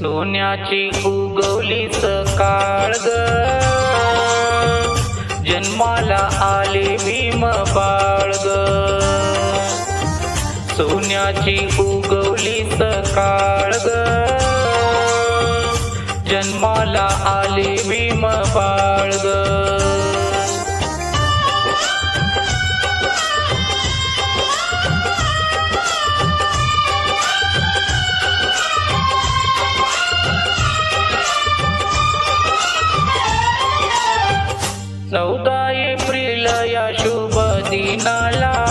सोन्याची उगवली सकाळ ग. जन्माला आले भीम बाळ ग. सोन्याची उगवली सकाळ ग. जन्माला आले भीम बाळ ग. एप्रिल या शुभ दिनाला.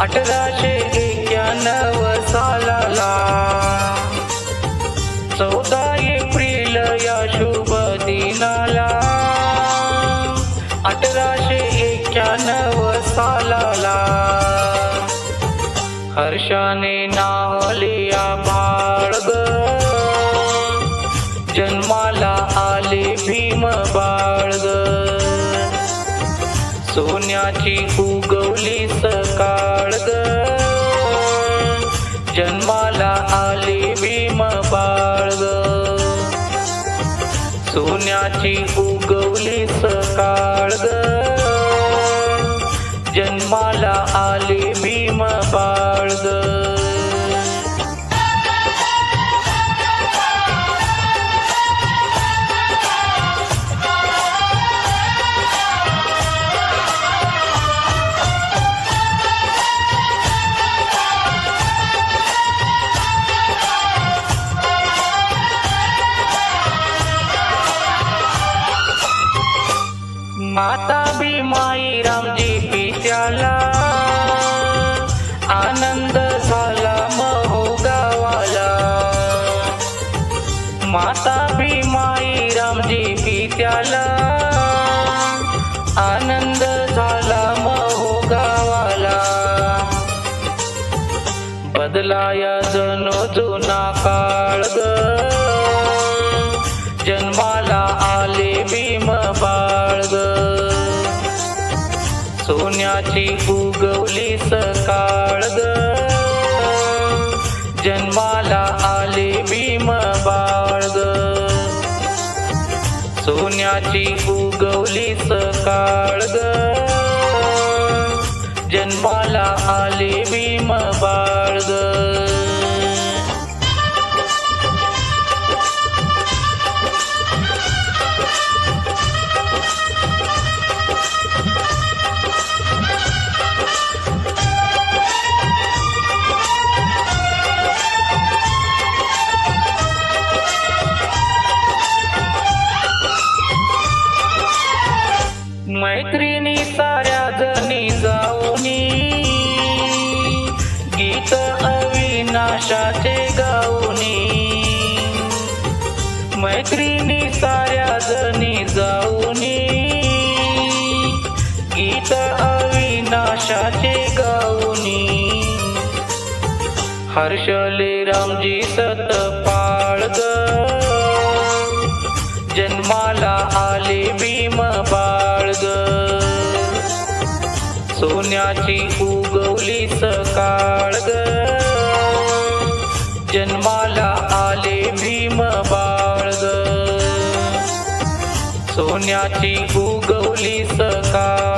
अठराशे एक्याण्णव सालाला. चौदा एप्रिल या शुभ दिनाला. अठराशे एक्याण्णव सालाला. हर्षाने नावले लिया माझी उगवली सकाळ जन्माला आले भीम बाळग माता भीमाई रामजी पित्याला आनंद झाला महो गावाला. माता भीमाई रामजी पित्याला आनंद झाला महो गावाला. बदलाया सोन्याची उगवली सकाळ ग जन्माला आले भीम बाळ ग सोन्याची उगवली सकाळ ग जन्माला आले भीम बाळ ग मैत्रिणी साऱ्या जणी जाऊनी. गीत अविनाशाचे गाऊनी. हर्षले रामजी सत पाळग. जन्माला आले भीम बाळग. सोन्याची उगवली सकाळ ग जन्माला सोन्याची उगवली सका